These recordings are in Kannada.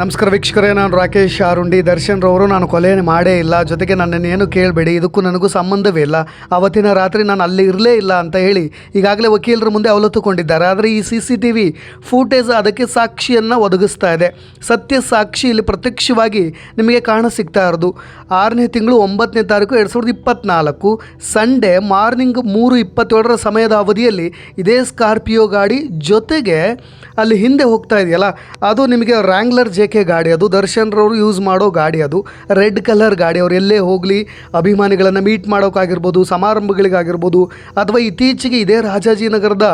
ನಮಸ್ಕಾರ ವೀಕ್ಷಕರೇ, ನಾನು ರಾಕೇಶ್ ಆರುಂಡಿ ದರ್ಶನ್ ರವರು. ನಾನು ಕೊಲೆ ಮಾಡೇ ಇಲ್ಲ. ಜೊತೆಗೆ ನನ್ನನ್ನೇನು ಕೇಳಬೇಡಿ, ಇದಕ್ಕೂ ನನಗೂ ಸಂಬಂಧವೇ ಇಲ್ಲ. ಅವತ್ತಿನ ರಾತ್ರಿ ನಾನು ಅಲ್ಲಿ ಇರಲೇ ಇಲ್ಲ ಅಂತ ಹೇಳಿ ಈಗಾಗಲೇ ವಕೀಲರ ಮುಂದೆ ಅವಲತ್ತುಕೊಂಡಿದ್ದಾರೆ. ಆದರೆ ಈ C C T V footage ಅದಕ್ಕೆ ಸಾಕ್ಷಿಯನ್ನು ಒದಗಿಸ್ತಾ ಇದೆ. ಸತ್ಯ ಸಾಕ್ಷಿ ಇಲ್ಲಿ ಪ್ರತ್ಯಕ್ಷವಾಗಿ ನಿಮಗೆ ಕಾಣ ಸಿಗ್ತಾ ಇರೋದು. ಆರನೇ ತಿಂಗಳು ಒಂಬತ್ತನೇ ತಾರೀಕು ಎರಡು ಸಾವಿರದ ಇಪ್ಪತ್ತ್ನಾಲ್ಕು ಸಂಡೇ ಮಾರ್ನಿಂಗ್ ಮೂರು ಇಪ್ಪತ್ತೇಳರ ಸಮಯದ ಅವಧಿಯಲ್ಲಿ ಇದೇ ಸ್ಕಾರ್ಪಿಯೋ ಗಾಡಿ ಜೊತೆಗೆ ಅಲ್ಲಿ ಹಿಂದೆ ಹೋಗ್ತಾ ಇದೆಯಲ್ಲ, ಅದು ನಿಮಗೆ ರ್ಯಾಂಗ್ಲರ್ ಜೆ ಕೆ ಗಾಡಿ ಅದು? ದರ್ಶನ್ರವರು ಯೂಸ್ ಮಾಡೋ ಗಾಡಿ ಅದು. ರೆಡ್ ಕಲರ್ ಗಾಡಿ, ಅವ್ರು ಎಲ್ಲೇ ಹೋಗಲಿ, ಅಭಿಮಾನಿಗಳನ್ನು ಮೀಟ್ ಮಾಡೋಕ್ಕಾಗಿರ್ಬೋದು, ಸಮಾರಂಭಗಳಿಗಾಗಿರ್ಬೋದು, ಅಥವಾ ಇತ್ತೀಚೆಗೆ ಇದೇ ರಾಜಾಜಿನಗರದ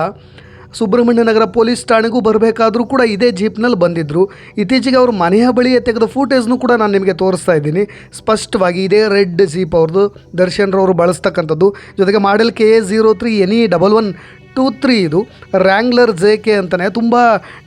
ಸುಬ್ರಹ್ಮಣ್ಯ ನಗರ ಪೊಲೀಸ್ ಠಾಣೆಗೂ ಬರಬೇಕಾದ್ರೂ ಕೂಡ ಇದೇ ಜೀಪ್ನಲ್ಲಿ ಬಂದಿದ್ದರು ಇತ್ತೀಚೆಗೆ ಅವರು ಮನೆಯ ಬಳಿಯೇ ತೆಗೆದ ಫೂಟೇಜ್ನು ಕೂಡ ನಾನು ನಿಮಗೆ ತೋರಿಸ್ತಾ ಇದ್ದೀನಿ. ಸ್ಪಷ್ಟವಾಗಿ ಇದೇ ರೆಡ್ ಜೀಪ್ ಅವ್ರದ್ದು ದರ್ಶನ್ರವರು ಬಳಸ್ತಕ್ಕಂಥದ್ದು. ಜೊತೆಗೆ model K A zero three N double one two three ಇದು. ರ್ಯಾಂಗ್ಲರ್ ಜೆ ಕೆ ಅಂತಲೇ ತುಂಬ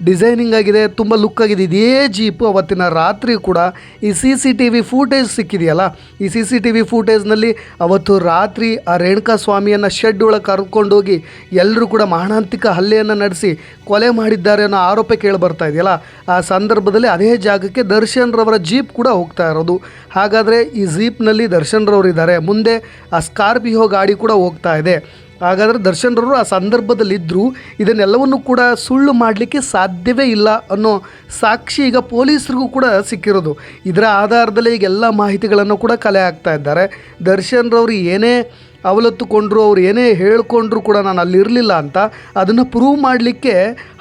ಡಿಸೈನಿಂಗ್ ಆಗಿದೆ, ತುಂಬ ಲುಕ್ ಆಗಿದೆ. ಇದೇ ಜೀಪು ಅವತ್ತಿನ ರಾತ್ರಿ ಕೂಡ ಈ C C T V footage ಸಿಕ್ಕಿದೆಯಲ್ಲ, ಈ ಸಿ ಸಿ ಟಿ ವಿ ಫೂಟೇಜ್ನಲ್ಲಿ ಅವತ್ತು ರಾತ್ರಿ ಆ ರೇಣುಕಾ ಸ್ವಾಮಿಯನ್ನು ಶೆಡ್ ಒಳಗೆ ಕರ್ಕೊಂಡೋಗಿ ಎಲ್ಲರೂ ಕೂಡ ಮಾರಣಾಂತಿಕ ಹಲ್ಲೆಯನ್ನು ನಡೆಸಿ ಕೊಲೆ ಮಾಡಿದ್ದಾರೆ ಅನ್ನೋ ಆರೋಪ ಕೇಳಿ ಬರ್ತಾ ಇದೆಯಲ್ಲ, ಆ ಸಂದರ್ಭದಲ್ಲಿ ಅದೇ ಜಾಗಕ್ಕೆ ದರ್ಶನ್ ರವರ ಜೀಪ್ ಕೂಡ ಹೋಗ್ತಾ ಇರೋದು. ಹಾಗಾದರೆ ಈ ಜೀಪ್ನಲ್ಲಿ ದರ್ಶನ್ ರವರು ಇದ್ದಾರೆ. ಮುಂದೆ ಆ ಸ್ಕಾರ್ಪಿಯೋ ಗಾಡಿ ಕೂಡ ಹೋಗ್ತಾ ಇದೆ. ಹಾಗಾದರೆ ದರ್ಶನ್ರವರು ಆ ಸಂದರ್ಭದಲ್ಲಿದ್ದರು ಇದನ್ನೆಲ್ಲವನ್ನು ಕೂಡ ಸುಳ್ಳು ಮಾಡಲಿಕ್ಕೆ ಸಾಧ್ಯವೇ ಇಲ್ಲ ಅನ್ನೋ ಸಾಕ್ಷಿ ಈಗ ಪೊಲೀಸರಿಗೂ ಕೂಡ ಸಿಕ್ಕಿರೋದು. ಇದರ ಆಧಾರದಲ್ಲಿ ಈಗ ಎಲ್ಲ ಮಾಹಿತಿಗಳನ್ನು ಕೂಡ ಕಲೆ ಹಾಕ್ತಾ ಇದ್ದಾರೆ. ದರ್ಶನ್ರವರು ಏನೇ ಅವಲತ್ತುಕೊಂಡ್ರು, ಅವ್ರು ಏನೇ ಹೇಳ್ಕೊಂಡ್ರು ಕೂಡ ನಾನು ಅಲ್ಲಿ ಇರಲಿಲ್ಲ ಅಂತ, ಅದನ್ನು ಪ್ರೂವ್ ಮಾಡಲಿಕ್ಕೆ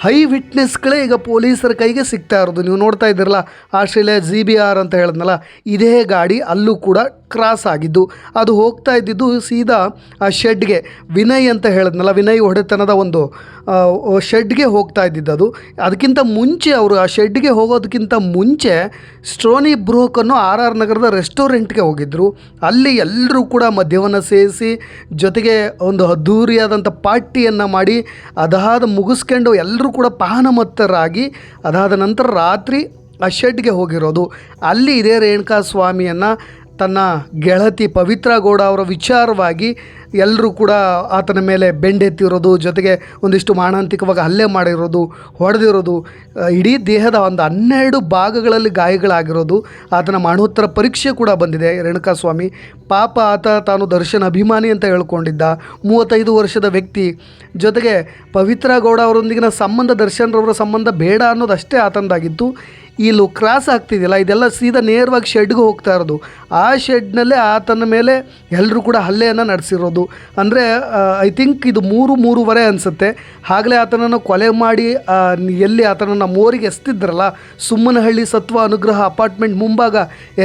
ಹೈ ವಿಟ್ನೆಸ್ಗಳೇ ಈಗ ಪೊಲೀಸರ ಕೈಗೆ ಸಿಗ್ತಾ ಇರೋದು. ನೀವು ನೋಡ್ತಾ ಇದ್ದೀರಲ್ಲ, ಆಸ್ಟ್ರೇಲಿಯಾ ಜಿ ಬಿ ಆರ್ ಅಂತ ಹೇಳಿದ್ನಲ್ಲ, ಇದೇ ಗಾಡಿ ಅಲ್ಲೂ ಕೂಡ ಕ್ರಾಸ್ ಆಗಿದ್ದು ಅದು ಹೋಗ್ತಾ ಇದ್ದಿದ್ದು ಸೀದಾ ಆ ಶೆಡ್ಗೆ. ವಿನಯ್ ಅಂತ ಹೇಳಿದ್ನಲ್ಲ, ವಿನಯ್ ಒಡೆತನದ ಒಂದು ಶೆಡ್ಗೆ ಹೋಗ್ತಾ ಇದ್ದಿದ್ದು ಅದು. ಅದಕ್ಕಿಂತ ಮುಂಚೆ ಅವರು ಆ ಶೆಡ್ಗೆ ಹೋಗೋದಕ್ಕಿಂತ ಮುಂಚೆ ಸ್ಟ್ರೋನಿ ಬ್ರೋಕ್ ಆರ್ ಆರ್ ನಗರದ ರೆಸ್ಟೋರೆಂಟ್ಗೆ ಹೋಗಿದ್ದರು ಅಲ್ಲಿ ಎಲ್ಲರೂ ಕೂಡ ಮದ್ಯವನ್ನು ಸೇರಿಸಿ, ಜೊತೆಗೆ ಒಂದು ಅದ್ಧೂರಿಯಾದಂಥ ಪಾರ್ಟಿಯನ್ನು ಮಾಡಿ, ಅದಾದ ಮುಗಿಸ್ಕೊಂಡು ಎಲ್ಲರೂ ಕೂಡ ಪಾನಮತ್ತರಾಗಿ, ಅದಾದ ನಂತರ ರಾತ್ರಿ ಆ ಶೆಡ್ಗೆ ಹೋಗಿರೋದು. ಅಲ್ಲಿ ಇದೇ ರೇಣುಕಾ ಸ್ವಾಮಿಯನ್ನು ತನ್ನ ಗೆಳತಿ ಪವಿತ್ರ ಗೌಡ ಅವರ ವಿಚಾರವಾಗಿ ಎಲ್ಲರೂ ಕೂಡ ಆತನ ಮೇಲೆ ಬೆಂಡೆತ್ತಿರೋದು, ಜೊತೆಗೆ ಒಂದಿಷ್ಟು ಮಾನಂತಿಕವಾಗಿ ಹಲ್ಲೆ ಮಾಡಿರೋದು, ಹೊಡೆದಿರೋದು ಇಡೀ ದೇಹದ ಒಂದು ಹನ್ನೆರಡು ಭಾಗಗಳಲ್ಲಿ ಗಾಯಗಳಾಗಿರೋದು ಆತನ ಮಾಣೋತ್ತರ ಪರೀಕ್ಷೆ ಕೂಡ ಬಂದಿದೆ. ರೇಣುಕಾಸ್ವಾಮಿ, ಪಾಪ ಆತ ತಾನು ದರ್ಶನ್ ಅಭಿಮಾನಿ ಅಂತ ಹೇಳ್ಕೊಂಡಿದ್ದ. ಮೂವತ್ತೈದು ವರ್ಷದ ವ್ಯಕ್ತಿ, ಜೊತೆಗೆ ಪವಿತ್ರ ಗೌಡ ಅವರೊಂದಿಗಿನ ಸಂಬಂಧ, ದರ್ಶನ್ರವರ ಸಂಬಂಧ ಬೇಡ ಅನ್ನೋದಷ್ಟೇ ಆತಂದಾಗಿತ್ತು ಇಲ್ಲೂ ಕ್ರಾಸ್ ಆಗ್ತಿದೆಯಲ್ಲ, ಇದೆಲ್ಲ ಸೀದಾ ನೇರವಾಗಿ ಶೆಡ್ಗೆ ಹೋಗ್ತಾ ಇರೋದು. ಆ ಶೆಡ್ನಲ್ಲೇ ಆತನ ಮೇಲೆ ಎಲ್ಲರೂ ಕೂಡ ಹಲ್ಲೆಯನ್ನು ನಡೆಸಿರೋದು. ಅಂದರೆ ಐ ಥಿಂಕ್ ಇದು ಮೂರು, ಮೂರುವರೆ ಅನಿಸುತ್ತೆ. ಆಗಲೇ ಆತನನ್ನು ಕೊಲೆ ಮಾಡಿ ಎಲ್ಲಿ ಆತನನ್ನು ಮೋರಿಗೆ ಎಸ್ತಿದ್ರಲ್ಲ, ಸುಮ್ಮನಹಳ್ಳಿ ಸತ್ವ ಅನುಗ್ರಹ ಅಪಾರ್ಟ್ಮೆಂಟ್ ಮುಂಭಾಗ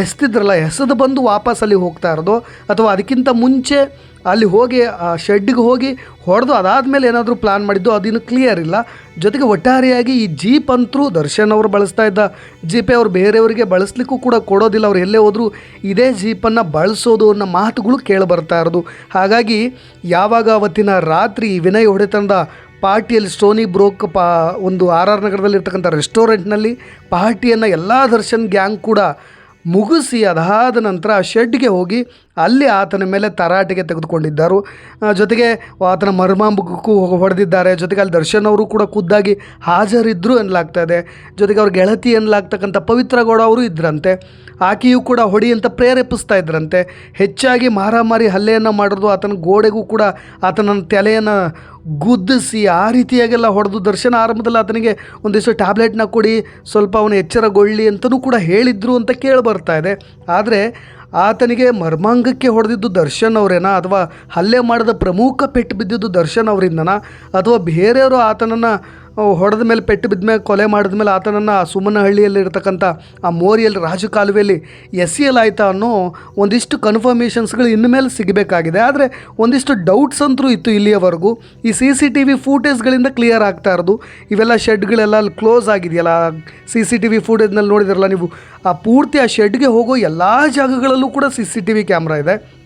ಎಸ್ತಿದ್ರಲ್ಲ, ಎಸೆದು ಬಂದು ವಾಪಸ್ ಅಲ್ಲಿ ಹೋಗ್ತಾ ಇರೋದು. ಅಥವಾ ಅದಕ್ಕಿಂತ ಮುಂಚೆ ಅಲ್ಲಿ ಹೋಗಿ, ಆ ಶೆಡ್ಡಿಗೆ ಹೋಗಿ ಹೊಡೆದು ಅದಾದಮೇಲೆ ಏನಾದರೂ ಪ್ಲ್ಯಾನ್ ಮಾಡಿದ್ದು, ಅದಿನ್ನು ಕ್ಲಿಯರ್ ಇಲ್ಲ. ಜೊತೆಗೆ ಒಟ್ಟಾರೆಯಾಗಿ ಈ ಜೀಪ್ ಅಂತರೂ ದರ್ಶನ್ ಅವರು ಬಳಸ್ತಾ ಇದ್ದ ಜೀಪೇ ಅವರು ಬೇರೆಯವರಿಗೆ ಬಳಸಲಿಕ್ಕೂ ಕೂಡ ಕೊಡೋದಿಲ್ಲ. ಅವ್ರು ಎಲ್ಲೇ ಹೋದರೂ ಇದೇ ಜೀಪನ್ನು ಬಳಸೋದು ಅನ್ನೋ ಮಾತುಗಳು ಕೇಳಿ ಬರ್ತಾ ಇರೋದು. ಹಾಗಾಗಿ ಯಾವಾಗ ಅವತ್ತಿನ ರಾತ್ರಿ ವಿನಯ್ ಹೊಡೆತನದ ಪಾರ್ಟಿಯಲ್ಲಿ ಸ್ಟೋನಿ ಬ್ರೋಕ್ ಪಾ, ಒಂದು ಆರ್ ಆರ್ ನಗರದಲ್ಲಿರ್ತಕ್ಕಂಥ ರೆಸ್ಟೋರೆಂಟ್ನಲ್ಲಿ ಪಾರ್ಟಿಯನ್ನು ಎಲ್ಲ ದರ್ಶನ್ ಗ್ಯಾಂಗ್ ಕೂಡ ಮುಗಿಸಿ ಅದಾದ ನಂತರ ಆ ಶೆಡ್ಗೆ ಹೋಗಿ ಅಲ್ಲಿ ಆತನ ಮೇಲೆ ತರಾಟೆಗೆ ತೆಗೆದುಕೊಂಡಿದ್ದರು. ಜೊತೆಗೆ ಆತನ ಮರ್ಮಾಂಬಕ್ಕೂ ಹೊಡೆದಿದ್ದಾರೆ. ಜೊತೆಗೆ ಅಲ್ಲಿ ದರ್ಶನ್ ಅವರು ಕೂಡ ಖುದ್ದಾಗಿ ಹಾಜರಿದ್ದರು ಎನ್ನಲಾಗ್ತಾ ಇದೆ ಜೊತೆಗೆ ಅವ್ರ ಗೆಳತಿ ಎನ್ನಲಾಗ್ತಕ್ಕಂಥ ಪವಿತ್ರ ಗೌಡ ಅವರು ಇದ್ರಂತೆ. ಆಕೆಯೂ ಕೂಡ ಹೊಡಿ ಅಂತ ಪ್ರೇರೇಪಿಸ್ತಾ ಇದ್ರಂತೆ. ಹೆಚ್ಚಾಗಿ ಮಾರಾಮಾರಿ ಹಲ್ಲೆಯನ್ನು ಮಾಡೋದು ಆತನ ಗೋಡೆಗೂ ಕೂಡ ಆತನ ತಲೆಯನ್ನು ಗುದ್ದಿಸಿ ಆ ರೀತಿಯಾಗೆಲ್ಲ ಹೊಡೆದು ದರ್ಶನ ಆರಂಭದಲ್ಲಿ ಆತನಿಗೆ ಒಂದಿಷ್ಟು ಟ್ಯಾಬ್ಲೆಟ್ನ ಕೊಡಿ, ಸ್ವಲ್ಪ ಅವನು ಎಚ್ಚರಗೊಳ್ಳಿ ಅಂತಲೂ ಕೂಡ ಹೇಳಿದ್ರು ಅಂತ ಕೇಳಿ ಬರ್ತಾ ಇದೆ. ಆದರೆ ಆತನಿಗೆ ಮರ್ಮಾಂಗಕ್ಕೆ ಹೊಡೆದಿದ್ದು ದರ್ಶನ್ ಅವರೇನಾ? ಅಥವಾ ಹಲ್ಲೆ ಮಾಡಿದ ಪ್ರಮುಖ ಪೆಟ್ಟು ಬಿದ್ದಿದ್ದು ದರ್ಶನ್ ಅವರಿಂದನಾ? ಅಥವಾ ಬೇರೆಯವರು ಆತನನ್ನು ಹೊಡೆದ ಮೇಲೆ ಪೆಟ್ಟು ಬಿದ್ದ ಮೇಲೆ ಕೊಲೆ ಮಾಡಿದ ಮೇಲೆ ಆತನನ್ನು ಸುಮ್ಮನಹಳ್ಳಿಯಲ್ಲಿರ್ತಕ್ಕಂಥ ಆ ಮೋರಿಯಲ್ಲಿ, ರಾಜಕಾಲುವೆಯಲ್ಲಿ ಎಸೆಯಲಾಯ್ತಾ ಅನ್ನೋ ಒಂದಿಷ್ಟು ಕನ್ಫರ್ಮೇಷನ್ಸ್ಗಳು ಇನ್ನು ಮೇಲೆ ಸಿಗಬೇಕಾಗಿದೆ. ಆದರೆ ಒಂದಿಷ್ಟು ಡೌಟ್ಸ್ ಅಂತೂ ಇತ್ತು ಇಲ್ಲಿಯವರೆಗೂ. ಈ ಸಿ ಸಿ ಟಿ ವಿ ಫೂಟೇಜ್ಗಳಿಂದ ಕ್ಲಿಯರ್ ಆಗ್ತಾ ಇರೋದು. ಇವೆಲ್ಲ ಶೆಡ್ಗಳೆಲ್ಲ ಅಲ್ಲಿ ಕ್ಲೋಸ್ ಆಗಿದೆಯಲ್ಲ. ಸಿ ಸಿ ಟಿ ವಿ ಫೂಟೇಜ್ನಲ್ಲಿ ನೋಡಿದಿರಲ್ಲ ನೀವು. ಆ ಪೂರ್ತಿ ಆ ಶೆಡ್ಗೆ ಹೋಗೋ ಎಲ್ಲ ಜಾಗಗಳಲ್ಲೂ ಕೂಡ C C T V camera ಇದೆ.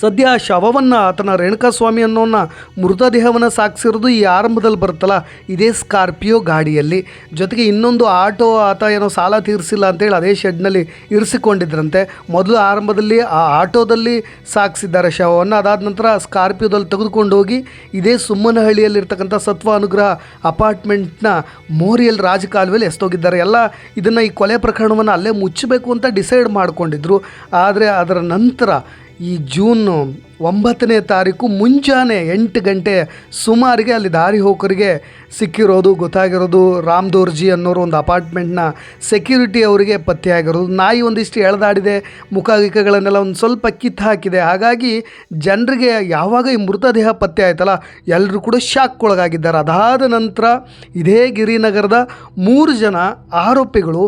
ಸದ್ಯ ಶವವನ್ನು ಆತನ ರೇಣುಕಾಸ್ವಾಮಿ ಅನ್ನೋನ್ನ ಮೃತದೇಹವನ್ನು ಸಾಗಿಸಿರೋದು ಈ ಆರಂಭದಲ್ಲಿ ಬರುತ್ತಲ್ಲ, ಇದೇ ಸ್ಕಾರ್ಪಿಯೋ ಗಾಡಿಯಲ್ಲಿ. ಜೊತೆಗೆ ಇನ್ನೊಂದು ಆಟೋ ಆತ ಏನೋ ಸಾಲ ತೀರಿಸಿಲ್ಲ ಅಂತೇಳಿ ಅದೇ ಶೆಡ್ನಲ್ಲಿ ಇರಿಸಿಕೊಂಡಿದ್ರಂತೆ. ಮೊದಲು ಆರಂಭದಲ್ಲಿ ಆ ಆಟೋದಲ್ಲಿ ಸಾಗಿಸಿದ್ದಾರೆ ಶವವನ್ನು, ಅದಾದ ನಂತರ ಸ್ಕಾರ್ಪಿಯೋದಲ್ಲಿ ತೆಗೆದುಕೊಂಡು ಹೋಗಿ ಇದೇ ಸುಮ್ಮನಹಳ್ಳಿಯಲ್ಲಿರ್ತಕ್ಕಂಥ ಸತ್ವ ಅನುಗ್ರಹ ಅಪಾರ್ಟ್ಮೆಂಟ್ನ ಮೋರಿಯಲ್ ರಾಜಕಾಲುವೆಯಲ್ಲಿ ಎಸ್ತೋಗಿದ್ದಾರೆ. ಎಲ್ಲ ಇದನ್ನು ಈ ಕೊಲೆ ಪ್ರಕರಣವನ್ನು ಅಲ್ಲೇ ಮುಚ್ಚಬೇಕು ಅಂತ ಡಿಸೈಡ್ ಮಾಡಿಕೊಂಡಿದ್ರು. ಆದರೆ ಅದರ ನಂತರ ಈ ಜೂನ್ ಒಂಬತ್ತನೇ ತಾರೀಕು ಮುಂಜಾನೆ ಎಂಟು ಗಂಟೆ ಸುಮಾರಿಗೆ ಅಲ್ಲಿ ದಾರಿ ಹೋಕರಿಗೆ ಸಿಕ್ಕಿರೋದು, ಗೊತ್ತಾಗಿರೋದು ರಾಮ್ ದೋರ್ಜಿ ಅನ್ನೋರು ಒಂದು ಅಪಾರ್ಟ್ಮೆಂಟ್ನ ಸೆಕ್ಯೂರಿಟಿ ಅವರಿಗೆ ಪತ್ತೆಯಾಗಿರೋದು. ನಾಯಿ ಒಂದಿಷ್ಟು ಎಳೆದಾಡಿದೆ ಮುಖ ಗಿಖಗಳನ್ನೆಲ್ಲ ಒಂದು ಸ್ವಲ್ಪ ಕಿತ್ತು ಹಾಕಿದೆ. ಹಾಗಾಗಿ ಜನರಿಗೆ ಯಾವಾಗ ಈ ಮೃತದೇಹ ಪತ್ತೆ ಆಯ್ತಲ್ಲ ಎಲ್ಲರೂ ಕೂಡ ಶಾಕ್ಗೊಳಗಾಗಿದ್ದಾರೆ ಅದಾದ ನಂತರ ಇದೇ ಗಿರಿನಗರದ ಮೂರು ಜನ ಆರೋಪಿಗಳು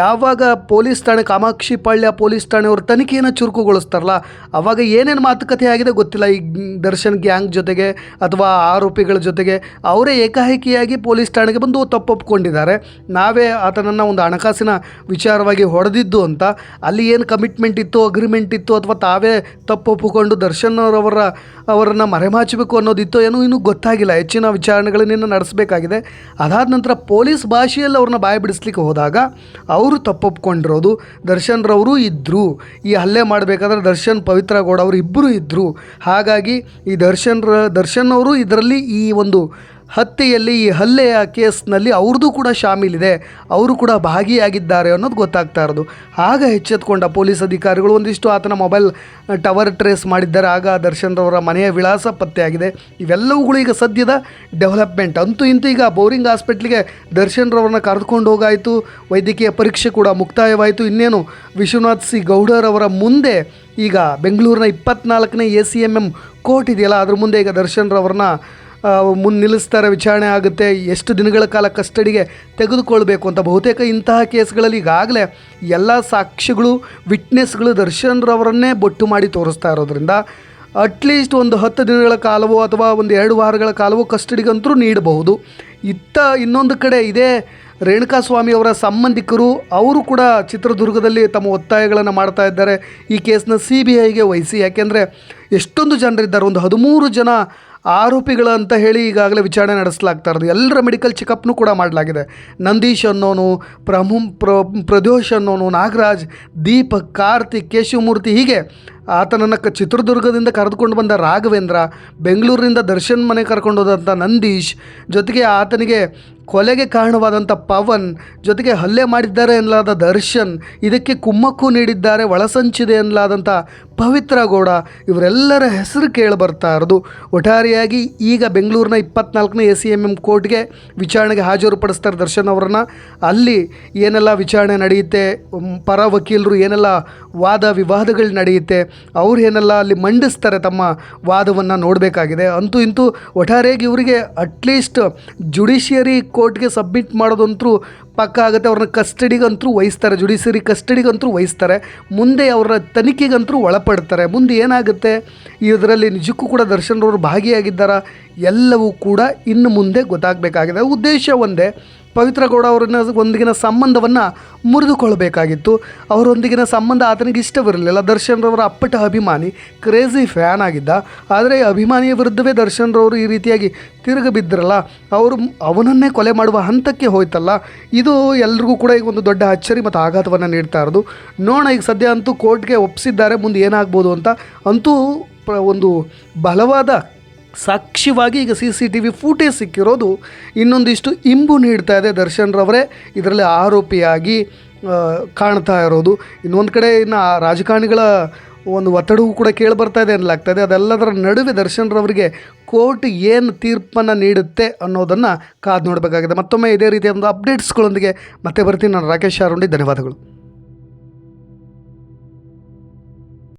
ಯಾವಾಗ ಪೊಲೀಸ್ ಠಾಣೆ, ಕಾಮಾಕ್ಷಿ ಪಾಳ್ಯ ಪೊಲೀಸ್ ಠಾಣೆಯವರು ತನಿಖೆಯನ್ನು ಚುರುಕುಗೊಳಿಸ್ತಾರಲ್ಲ, ಅವಾಗ ಏನೇನು ಮಾತುಕತೆ ಆಗಿದೆ ಗೊತ್ತಿಲ್ಲ. ಈ ದರ್ಶನ್ ಗ್ಯಾಂಗ್ ಜೊತೆಗೆ ಅಥವಾ ಆರೋಪಿಗಳ ಜೊತೆಗೆ ಅವರೇ ಏಕಾಏಕಿಯಾಗಿ ಪೊಲೀಸ್ ಠಾಣೆಗೆ ಬಂದು ತಪ್ಪೊಪ್ಪಿಕೊಂಡಿದ್ದಾರೆ ನಾವೇ ಆತನನ್ನು ಒಂದು ಹಣಕಾಸಿನ ವಿಚಾರವಾಗಿ ಹೊಡೆದಿದ್ದು ಅಂತ, ಅಲ್ಲಿ ಏನು ಕಮಿಟ್ಮೆಂಟ್ ಇತ್ತು ಅಗ್ರಿಮೆಂಟ್ ಇತ್ತು ಅಥವಾ ತಾವೇ ತಪ್ಪೊಪ್ಪಿಕೊಂಡು ದರ್ಶನ್ ಅವರವರ, ಅವರನ್ನು ಮರೆಮಾಚಬೇಕು ಅನ್ನೋದಿತ್ತು ಏನೋ ಇನ್ನೂ ಗೊತ್ತಾಗಿಲ್ಲ. ಹೆಚ್ಚಿನ ವಿಚಾರಣೆಗಳನ್ನು ನಡೆಸಬೇಕಾಗಿದೆ. ಅದಾದ ನಂತರ ಪೊಲೀಸ್ ಭಾಷೆಯಲ್ಲಿ ಅವ್ರನ್ನ ಬಾಯಿ ಬಿಡಿಸ್ಲಿಕ್ಕೆ ಹೋದಾಗ ಅವರು ತಪ್ಪೊಪ್ಕೊಂಡಿರೋದು. ದರ್ಶನ್ ರವರು ಇದ್ದರು ಈ ಹಲ್ಲೆ ಮಾಡಬೇಕಾದ್ರೆ ದರ್ಶನ್, ಪವಿತ್ರ ಗೌಡ ಅವರು ಇಬ್ಬರು ಇದ್ದರು ಹಾಗಾಗಿ ಈ ದರ್ಶನ್ ರ ದರ್ಶನ್ ಅವರು ಇದರಲ್ಲಿ ಈ ಒಂದು ಹತ್ಯೆಯಲ್ಲಿ ಈ ಹಲ್ಲೆಯ ಕೇಸ್ನಲ್ಲಿ ಅವ್ರದ್ದು ಕೂಡ ಶಾಮೀಲಿದೆ. ಅವರು ಕೂಡ ಭಾಗಿಯಾಗಿದ್ದಾರೆ ಅನ್ನೋದು ಗೊತ್ತಾಗ್ತಾ ಇರೋದು. ಆಗ ಎಚ್ಚೆತ್ಕೊಂಡ ಪೊಲೀಸ್ ಅಧಿಕಾರಿಗಳು ಒಂದಿಷ್ಟು ಆತನ ಮೊಬೈಲ್ ಟವರ್ ಟ್ರೇಸ್ ಮಾಡಿದ್ದಾರೆ. ಆಗ ದರ್ಶನ್ ರವರ ಮನೆಯ ವಿಳಾಸ ಪತ್ತೆಯಾಗಿದೆ. ಇವೆಲ್ಲವುಗಳು ಈಗ ಸದ್ಯದ ಡೆವಲಪ್ಮೆಂಟ್. ಅಂತೂ ಇಂತೂ ಈಗ ಬೋರಿಂಗ್ ಹಾಸ್ಪಿಟ್ಲಿಗೆ ದರ್ಶನ್ ರವರನ್ನ ಕರೆದುಕೊಂಡು ಹೋಗಾಯಿತು. ವೈದ್ಯಕೀಯ ಪರೀಕ್ಷೆ ಕೂಡ ಮುಕ್ತಾಯವಾಯಿತು. ಇನ್ನೇನು ವಿಶ್ವನಾಥ್ ಸಿ ಗೌಡರವರ ಮುಂದೆ ಈಗ ಬೆಂಗಳೂರಿನ ಇಪ್ಪತ್ನಾಲ್ಕನೇ A C M M court ಇದೆಯಲ್ಲ, ಅದ್ರ ಮುಂದೆ ಈಗ ದರ್ಶನ್ ರವರನ್ನ ಮುಂದೆ ನಿಲ್ಲಿಸ್ತಾರೆ, ವಿಚಾರಣೆ ಆಗುತ್ತೆ. ಎಷ್ಟು ದಿನಗಳ ಕಾಲ ಕಸ್ಟಡಿಗೆ ತೆಗೆದುಕೊಳ್ಬೇಕು ಅಂತ ಬಹುತೇಕ ಇಂತಹ ಕೇಸ್ಗಳಲ್ಲಿ ಈಗಾಗಲೇ ಎಲ್ಲ ಸಾಕ್ಷಿಗಳು, ವಿಟ್ನೆಸ್ಗಳು ದರ್ಶನ್ ರವರನ್ನೇ ಬೊಟ್ಟು ಮಾಡಿ ತೋರಿಸ್ತಾ ಇರೋದ್ರಿಂದ ಅಟ್ಲೀಸ್ಟ್ ಒಂದು ಹತ್ತು ದಿನಗಳ ಕಾಲವೋ ಅಥವಾ ಒಂದು ಎರಡು ವಾರಗಳ ಕಾಲವೋ ಕಸ್ಟಡಿಗಂತರೂ ನೀಡಬಹುದು. ಇತ್ತ ಇನ್ನೊಂದು ಕಡೆ ಇದೇ ರೇಣುಕಾಸ್ವಾಮಿ ಅವರ ಸಂಬಂಧಿಕರು, ಅವರು ಕೂಡ ಚಿತ್ರದುರ್ಗದಲ್ಲಿ ತಮ್ಮ ಒತ್ತಾಯಗಳನ್ನು ಮಾಡ್ತಾ ಇದ್ದಾರೆ. ಈ ಕೇಸನ್ನ ಸಿ ಬಿ ಐಗೆ ವಹಿಸಿ. ಯಾಕೆಂದರೆ ಎಷ್ಟೊಂದು ಜನರಿದ್ದಾರೆ. ಒಂದು ಹದಿಮೂರು ಜನ ಆರೋಪಿಗಳು ಅಂತ ಹೇಳಿ ಈಗಾಗಲೇ ವಿಚಾರಣೆ ನಡೆಸಲಾಗ್ತಾ ಇರೋದು. ಎಲ್ಲರ ಮೆಡಿಕಲ್ ಚೆಕಪ್ನು ಕೂಡ ಮಾಡಲಾಗಿದೆ. ನಂದೀಶ್ ಅನ್ನೋನು, ಪ್ರಮು ಪ್ರ ಪ್ರದೋಷ್ ಅನ್ನೋನು, ನಾಗರಾಜ್, ದೀಪಕ್, ಕಾರ್ತಿಕ್, ಕೇಶವಮೂರ್ತಿ ಹೀಗೆ ಆತನನ್ನು ಕ ಚಿತ್ರದುರ್ಗದಿಂದ ಕರೆದುಕೊಂಡು ಬಂದ ರಾಘವೇಂದ್ರ ಬೆಂಗಳೂರಿನಿಂದ ದರ್ಶನ್ ಮನೆ ಕರ್ಕೊಂಡು ಹೋದಂಥ ನಂದೀಶ್, ಜೊತೆಗೆ ಆತನಿಗೆ ಕೊಲೆಗೆ ಕಾರಣವಾದಂಥ ಪವನ್, ಜೊತೆಗೆ ಹಲ್ಲೆ ಮಾಡಿದ್ದಾರೆ ಎನ್ನಲಾದ ದರ್ಶನ್, ಇದಕ್ಕೆ ಕುಮ್ಮಕ್ಕು ನೀಡಿದ್ದಾರೆ, ಒಳಸಂಚಿದೆ ಎನ್ನಲಾದಂಥ ಪವಿತ್ರ ಗೌಡ, ಇವರೆಲ್ಲರ ಹೆಸರು ಕೇಳಿ ಬರ್ತಾ ಇರೋದು. ಒಟ್ಟಾರೆಯಾಗಿ ಈಗ ಬೆಂಗಳೂರಿನ ಇಪ್ಪತ್ನಾಲ್ಕನೇ ಎ ಸಿ ಎಂ ಎಂ ಕೋರ್ಟ್ಗೆ ವಿಚಾರಣೆಗೆ ಹಾಜರುಪಡಿಸ್ತಾರೆ ದರ್ಶನ್ ಅವರನ್ನು. ಅಲ್ಲಿ ಏನೆಲ್ಲ ವಿಚಾರಣೆ ನಡೆಯುತ್ತೆ, ಪರ ವಕೀಲರು ಏನೆಲ್ಲ ವಾದ ವಿವಾದಗಳು ನಡೆಯುತ್ತೆ ಅವ್ರು ಏನೆಲ್ಲ ಅಲ್ಲಿ ಮಂಡಿಸ್ತಾರೆ ತಮ್ಮ ವಾದವನ್ನು ನೋಡಬೇಕಾಗಿದೆ. ಅಂತೂ ಇಂತೂ ಒಟ್ಟಾರೆಯಾಗಿ ಇವರಿಗೆ ಅಟ್ಲೀಸ್ಟ್ ಜುಡಿಷಿಯರಿ ಕೋರ್ಟ್ಗೆ ಸಬ್ಮಿಟ್ ಮಾಡೋದಂತೂ ಪಕ್ಕ ಆಗುತ್ತೆ. ಅವ್ರನ್ನ ಕಸ್ಟಡಿಗಂತರೂ ವಹಿಸ್ತಾರೆ. ಜುಡಿಷಿಯರಿ ಕಸ್ಟಡಿಗಂತರೂ ವಹಿಸ್ತಾರೆ. ಮುಂದೆ ಅವರ ತನಿಖೆಗಂತರೂ ಒಳಪಡ್ತಾರೆ. ಮುಂದೆ ಏನಾಗುತ್ತೆ? ಇದರಲ್ಲಿ ನಿಜಕ್ಕೂ ಕೂಡ ದರ್ಶನ್ ಅವರು ಭಾಗಿಯಾಗಿದ್ದಾರಾ? ಎಲ್ಲವೂ ಕೂಡ ಇನ್ನು ಮುಂದೆ ಗೊತ್ತಾಗಬೇಕಾಗಿದೆ. ಉದ್ದೇಶ ಒಂದೇ ಪವಿತ್ರ ಗೌಡ ಅವರನ್ನ ಒಂದಿಗಿನ ಸಂಬಂಧವನ್ನು ಮುರಿದುಕೊಳ್ಳಬೇಕಾಗಿತ್ತು. ಅವರೊಂದಿಗಿನ ಸಂಬಂಧ ಆತನಿಗೆ ಇಷ್ಟವಿರಲಿಲ್ಲ. ದರ್ಶನ್ ರವರ ಅಪ್ಪಟ ಅಭಿಮಾನಿ ಕ್ರೇಜಿ ಫ್ಯಾನ್ ಆಗಿದ್ದ. ಆದರೆ ಅಭಿಮಾನಿಯ ವಿರುದ್ಧವೇ ದರ್ಶನ್ ರವರು ಈ ರೀತಿಯಾಗಿ ತಿರುಗಿ ಬಿದ್ದರಲ್ಲ. ಅವರು ಅವನನ್ನೇ ಕೊಲೆ ಮಾಡುವ ಹಂತಕ್ಕೆ ಹೋಯ್ತಲ್ಲ. ಇದು ಎಲ್ರಿಗೂ ಕೂಡ ಈಗ ಒಂದು ದೊಡ್ಡ ಅಚ್ಚರಿ ಮತ್ತು ಆಘಾತವನ್ನು ನೀಡ್ತಾ ಇರೋದು. ನೋಡೋಣ, ಈಗ ಸದ್ಯ ಅಂತೂ ಕೋರ್ಟ್ಗೆ ಒಪ್ಪಿಸಿದ್ದಾರೆ ಮುಂದೆ ಏನಾಗ್ಬೋದು ಅಂತ. ಅಂತೂ ಒಂದು ಬಲವಾದ ಸಾಕ್ಷಿವಾಗಿ ಈಗ C C T V footage ಸಿಕ್ಕಿರೋದು ಇನ್ನೊಂದಿಷ್ಟು ಇಂಬು ನೀಡ್ತಾ ಇದೆ ದರ್ಶನ್ ರವರೇ. ಇದರಲ್ಲಿ ಆರೋಪಿಯಾಗಿ ಕಾಣ್ತಾ ಇರೋದು. ಇನ್ನೊಂದು ಕಡೆ ಇನ್ನು ಆ ರಾಜಕಾರಣಿಗಳ ಒಂದು ಒತ್ತಡವೂ ಕೂಡ ಕೇಳಿ ಬರ್ತಾ ಇದೆ ಅನ್ನಲಾಗ್ತದೆ ಅದೆಲ್ಲದರ ನಡುವೆ ದರ್ಶನ್ ರವರಿಗೆ ಕೋರ್ಟ್ ಏನು ತೀರ್ಪನ್ನು ನೀಡುತ್ತೆ ಅನ್ನೋದನ್ನು ಕಾದು ನೋಡಬೇಕಾಗಿದೆ. ಮತ್ತೊಮ್ಮೆ ಇದೇ ರೀತಿಯ ಒಂದು ಅಪ್ಡೇಟ್ಸ್ಗಳೊಂದಿಗೆ ಮತ್ತೆ ಬರ್ತೀನಿ. ನಾನು ರಾಕೇಶ್ ಶಾರುಂಡಿ, ಧನ್ಯವಾದಗಳು.